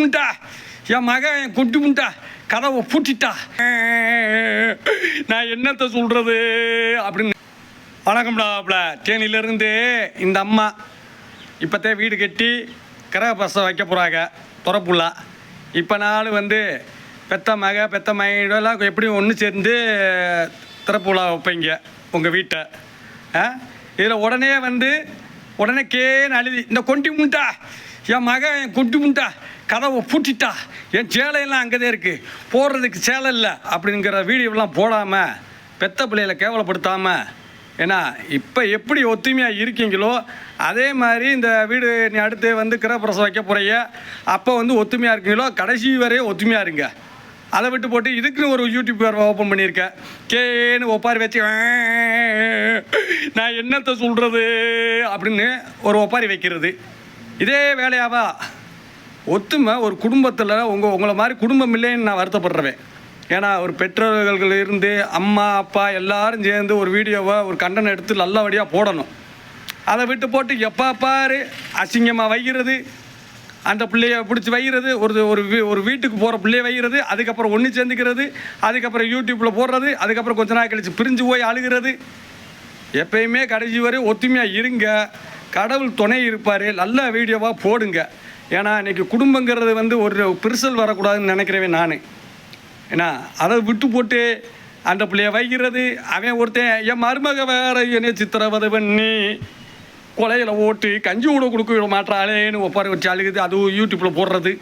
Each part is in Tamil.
முண்டா என் மகன் என் குட்டி முண்டா கதவை பூட்டிட்டா. நான் என்னத்த சொல்கிறது அப்படின்னு வணக்கம்டாப்ல தேனியிலேருந்து இந்த அம்மா இப்போத்தே வீடு கட்டி கிரகப்பிரசம் வைக்க போகிறாங்க துறப்புள்ளா இப்போ நாள் வந்து பெத்த மக பெத்த மகெல்லாம் எப்படியும் ஒன்று சேர்ந்து திறப்புலா வைப்பீங்க உங்கள் வீட்டை. ஆ? இதில் உடனே வந்து உடனே கேன்னு அழுதி இந்த கொண்டி முண்டா என் மகன் என் கொண்டி முண்டா கதவை பூட்டிட்டா என் சேலையெல்லாம் அங்கே தான் இருக்குது போடுறதுக்கு சேலை இல்லை. அப்படிங்கிற வீடியோலாம் போடாமல் பெத்த பிள்ளைகளை கேவலப்படுத்தாமல் ஏன்னா இப்போ எப்படி ஒத்துமையாக இருக்கீங்களோ அதே மாதிரி இந்த வீடு நீ அடுத்து வந்து கிரகப்பிரசம் வைக்க போகிறைய அப்போ வந்து ஒத்துமையாக இருக்கீங்களோ கடைசி வரையும் ஒத்துமையாக இருங்க. அதை விட்டு போட்டு இதுக்குன்னு ஒரு யூடியூப் வேறு ஓப்பன் பண்ணியிருக்கேன். கேன்னு ஒப்பாரி வச்சு நான் என்னத்தை சொல்கிறது அப்படின்னு ஒரு ஒப்பாரி வைக்கிறது. இதே வேலையாவா? ஒத்துமை ஒரு குடும்பத்தில் உங்கள் உங்களை மாதிரி குடும்பம் இல்லைன்னு நான் வருத்தப்படுறவேன். ஏன்னா ஒரு பெற்றோர்கள் இருந்து அம்மா அப்பா எல்லாரும் சேர்ந்து ஒரு வீடியோவை ஒரு கண்டனம் எடுத்து நல்லபடியாக போடணும். அதை விட்டு போட்டு எப்போ பாரு அசிங்கமாக வைக்கிறது அந்த பிள்ளைய பிடிச்சி வைக்கிறது ஒரு ஒரு வீ ஒரு வீட்டுக்கு போகிற பிள்ளைய வைக்கிறது அதுக்கப்புறம் ஒன்று சேர்ந்துக்கிறது அதுக்கப்புறம் யூடியூப்பில் போடுறது அதுக்கப்புறம் கொஞ்ச நாள் கழிச்சு பிரிஞ்சு போய் அழுகிறது. எப்பயுமே கடைசி வரை ஒத்துமையாக இருங்க. கடவுள் துணை இருப்பார். நல்ல வீடியோவாக போடுங்க. ஏன்னா இன்றைக்கி குடும்பங்கிறது வந்து ஒரு பெருசல் வரக்கூடாதுன்னு நினைக்கிறவன் நான். ஏன்னா அதை விட்டு போட்டு அந்த பிள்ளைய வைக்கிறது அவன் ஒருத்தன் என் மருமக வேற என்னை சித்திரவதை பண்ணி கொலையில் ஓட்டு கஞ்சி கூட கொடுக்க விட மாட்டாளேன்னு ஒப்பாரி வச்சு அழுகுது. அதுவும் யூடியூப்பில் போடுறது.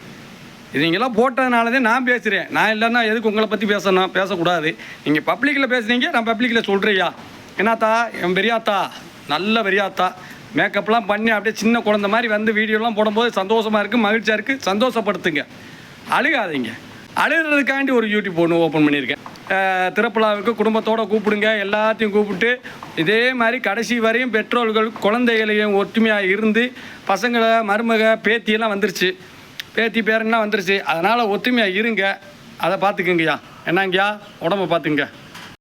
இதுங்கெல்லாம் போட்டதுனால தான் நான் பேசுகிறேன் நான் இல்லைன்னா எதுக்கு உங்களை பற்றி பேசணும்? பேசக்கூடாது. நீங்கள் பப்ளிக்கில் பேசுனீங்க நான் பப்ளிக்கில் சொல்கிறியா என்னத்தா? என் பெரியாத்தா? நல்ல பெரியாத்தா. மேக்கப்லாம் பண்ணி அப்படியே சின்ன குழந்த மாதிரி வந்து வீடியோலாம் போடும்போது சந்தோஷமாக இருக்குது மகிழ்ச்சியாக இருக்குது சந்தோஷப்படுத்துங்க. அழுகாதீங்க. அழுகிறதுக்காண்டி ஒரு யூடியூப் ஒன்று ஓப்பன் பண்ணியிருக்கேன். திருப்பலாவுக்கு குடும்பத்தோடு கூப்பிடுங்க. எல்லாத்தையும் கூப்பிட்டு இதே மாதிரி கடைசி வரையும் பெற்றோர்கள் குழந்தைகளையும் ஒற்றுமையாக இருந்து பசங்களை மருமக பேத்தியெல்லாம் வந்துருச்சு. பேத்தி பேரன்லாம் வந்துருச்சு. அதனால் ஒற்றுமையாக இருங்க. அதை பார்த்துக்குங்கய்யா. என்னங்கய்யா? உடம்ப பார்த்துங்க.